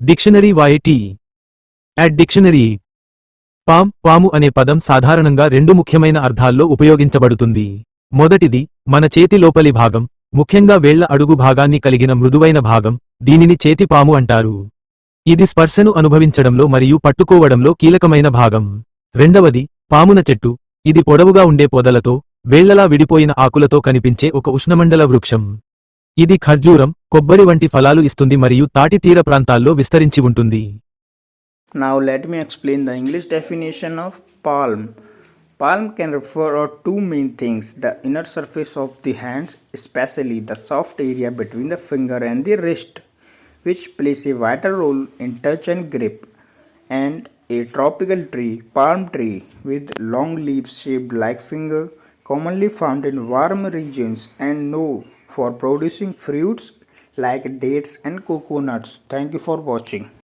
Dictionary వైటీ at dictionary palm పాము అనే పదం సాధారణంగా రెండు ముఖ్యమైన అర్థాల్లో ఉపయోగించబడుతుంది. మొదటిది మన చేతి లోపలి భాగం ముఖ్యంగా వేళ్ళ అడుగు భాగాన్ని కలిగిన మృదువైన భాగం దీనిని చేతి పాము అంటారు. ఇది స్పర్శను అనుభవించడంలో మరియు పట్టుకోవడంలో కీలకమైన భాగం. రెండవది పామున చెట్టు ఇది పొడవుగా ఉండే పొదలతో వేళ్ళలా విడిపోయిన ఆకులతో కనిపించే ఒక ఉష్ణమండల వృక్షం. ఇది ఖర్జూరం కొబ్బరి వంటి ఫలాలు ఇస్తుంది మరియు తాటి తీర ప్రాంతాల్లో విస్తరించి ఉంటుంది. నా let me explain the English definition of palm palm can refer out two main things the inner surface of the hands especially the soft area between the finger and the wrist which plays a vital role in touch and grip and a tropical tree palm tree with long leaves shaped like finger commonly found in warm regions and known for producing fruits like dates and coconuts. Thank you for watching.